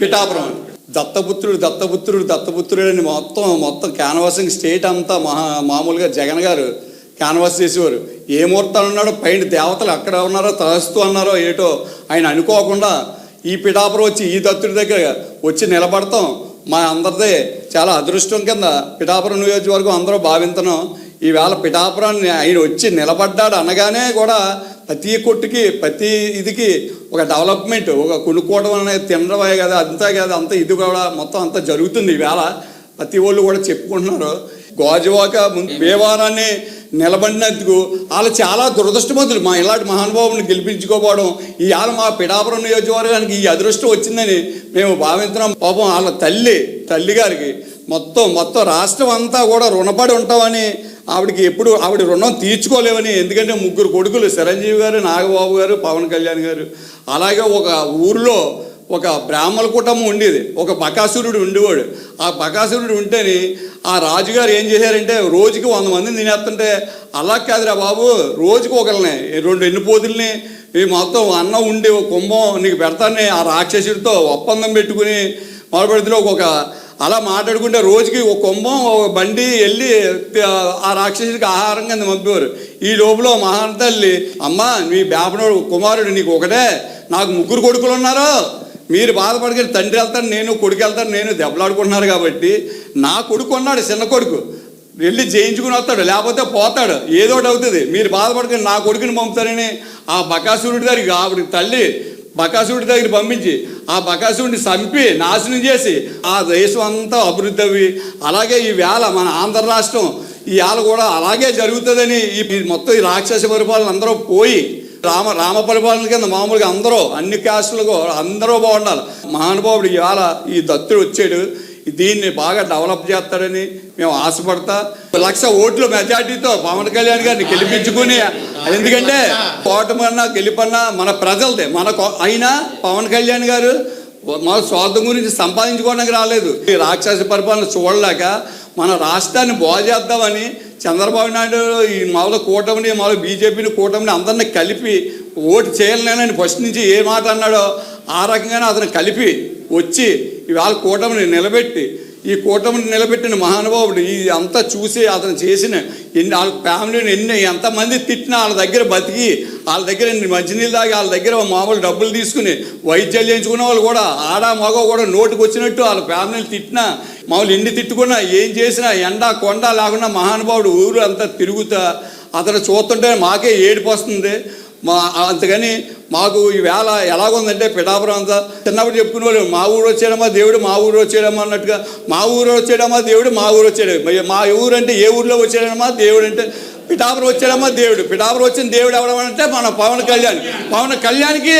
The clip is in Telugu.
పిఠాపురం. దత్తపుత్రుడు దత్తపుత్రుడు దత్తపుత్రుడు అని మొత్తం మొత్తం క్యాన్వాసింగ్ స్టేట్ అంతా మహా మామూలుగా జగన్ గారు క్యాన్వాస్ చేసేవారు. ఏ ముహూర్తాలు ఉన్నాడో పైన దేవతలు ఎక్కడ ఉన్నారో తహస్తూ అన్నారో ఏటో ఆయన అనుకోకుండా ఈ పిఠాపురం వచ్చి ఈ దత్తుడి దగ్గర వచ్చి నిలబడతాం. మా అందరిదే చాలా అదృష్టం కింద పిఠాపురం నియోజకవర్గం అందరూ భావించడం ఈవేళ పిఠాపురాన్ని ఆయన వచ్చి నిలబడ్డాడు అనగానే కూడా ప్రతి కొట్టుకి ప్రతి ఇదికి ఒక డెవలప్మెంట్ ఒక కొనుక్కోవడం అనేది తినడమే కదా అంతా కదా అంతా ఇది కూడా మొత్తం అంతా జరుగుతుంది ఈవేళ. ప్రతి వాళ్ళు కూడా చెప్పుకుంటున్నారు. గోజవాక ముందు దేవారాన్ని నిలబడినందుకు వాళ్ళు చాలా దురదృష్టవంతులు. మా ఇలాంటి మహానుభావుని గెలిపించుకోపోవడం ఇవాళ మా పిఠాపురం నియోజకవర్గానికి ఈ అదృష్టం వచ్చిందని మేము భావిస్తున్నాం పాపం వాళ్ళ తల్లి తల్లి గారికి మొత్తం మొత్తం రాష్ట్రం అంతా కూడా రుణపడి ఉంటామని ఆవిడకి ఎప్పుడు ఆవిడ రుణం తీర్చుకోలేవని ఎందుకంటే ముగ్గురు కొడుకులు చిరంజీవి గారు నాగబాబు గారు పవన్ కళ్యాణ్ గారు. అలాగే ఒక ఊరిలో ఒక బ్రాహ్మణ కుటుంబం ఉండేది. ఒక బకాసురుడు ఉండేవాడు. ఆ బకాసురుడు ఉంటేని ఆ రాజుగారు ఏం చేశారంటే రోజుకి వంద మందిని తినేస్తుంటే అలా కాదురా బాబు రోజుకి ఒకరిని రెండు ఎన్నిపోతుల్ని ఈ మొత్తం అన్నం ఉండి ఒక కుంభం నీకు పెడతానని ఆ రాక్షసుడితో ఒప్పందం పెట్టుకుని మొదలుపెడితే ఒక అలా మాట్లాడుకుంటే రోజుకి ఒక కుంభం ఒక బండి వెళ్ళి ఆ రాక్షసుడికి ఆహారం కింద పంపేవారు. ఈ లోపల మహాతల్లి అమ్మ నీ బేపనోడు కుమారుడు నీకు ఒకటే. నాకు ముగ్గురు కొడుకులు ఉన్నారు. మీరు బాధపడగలి తండ్రి వెళ్తాను నేను కొడుకు వెళ్తాను నేను దెబ్బలాడుకుంటున్నారు కాబట్టి నా కొడుకు ఉన్నాడు చిన్న కొడుకు. వెళ్ళి జయించుకుని వస్తాడు లేకపోతే పోతాడు. ఏదో ఒకటి అవుతుంది. మీరు బాధపడకండి నా కొడుకుని పంపుతారని ఆ బకాసురుడి గారికి ఆవిడ తల్లి బకాసుడి దగ్గర పంపించి ఆ బకాసుడిని చంపి నాశనం చేసి ఆ దేశం అంతా అభివృద్ధి అవి అలాగే ఈ వేళ మన ఆంధ్ర రాష్ట్రం ఈ వేళ కూడా అలాగే జరుగుతుందని ఈ ఈ మొత్తం ఈ రాక్షస పరిపాలన అందరూ పోయి రామ రామ పరిపాలన కింద మామూలుగా అందరూ అన్ని క్యాస్టులకు అందరూ బాగుండాలి. మహానుభావుడు ఇవాళ ఈ దత్తుడు వచ్చాడు. దీన్ని బాగా డెవలప్ చేస్తాడని మేము ఆశపడతా. లక్ష ఓట్ల మెజార్టీతో పవన్ కళ్యాణ్ గారిని గెలిపించుకుని ఎందుకంటే ఓటమన్నా గెలిపన్నా మన ప్రజలదే. మన అయినా పవన్ కళ్యాణ్ గారు మా స్వార్థం గురించి సంపాదించుకోవడానికి రాలేదు. ఈ రాక్షస పరిపాలన చూడలేక మన రాష్ట్రాన్ని బాగు చేద్దామని చంద్రబాబు నాయుడు ఈ మామూలు కూటమిని మామూలు బీజేపీని కూటమిని అందరిని కలిపి ఓటు చేయలేనని ఫస్ట్ నుంచి ఏ మాట అన్నాడో ఆ రకంగానే అతను కలిపి వచ్చి ఇవాళ కూటమిని నిలబెట్టి ఈ కూటమిని నిలబెట్టిన మహానుభావుడు ఇది అంతా చూసి అతను చేసిన ఎన్ని వాళ్ళ ఫ్యామిలీని ఎన్ని ఎంతమంది తిట్టినా వాళ్ళ దగ్గర బతికి వాళ్ళ దగ్గర ఎన్ని మంచినీళ్ళు తాగి వాళ్ళ దగ్గర మామూలు డబ్బులు తీసుకుని వైద్యాలు చేయించుకున్న వాళ్ళు కూడా ఆడ మగ కూడా నోటికి వచ్చినట్టు వాళ్ళ ఫ్యామిలీని తిట్టినా మామూలు ఎన్ని తిట్టుకున్నా ఏం చేసినా ఎండ కొండ లేకుండా మహానుభావుడు ఊరు అంతా తిరుగుతా అతను చూస్తుంటే మాకే ఏడుపు వస్తుంది. మా అంతకని మాకు ఈ వేళ ఎలాగుందంటే పిఠాపురం అంతా చిన్నప్పుడు చెప్పుకునేవాళ్ళు మా ఊరు వచ్చాడమ్మా దేవుడు మా ఊరు వచ్చాడమ్మా అన్నట్టుగా మా ఊరు వచ్చాడమ్మా దేవుడు మా ఊరు వచ్చాడు మా ఊరు అంటే ఏ ఊరిలో వచ్చాడమ్మా దేవుడు అంటే పిఠాపురం వచ్చాడమ్మా దేవుడు. పిఠాపురం వచ్చిన దేవుడు ఎవడమంటే మన పవన్ కళ్యాణ్. పవన్ కళ్యాణ్కి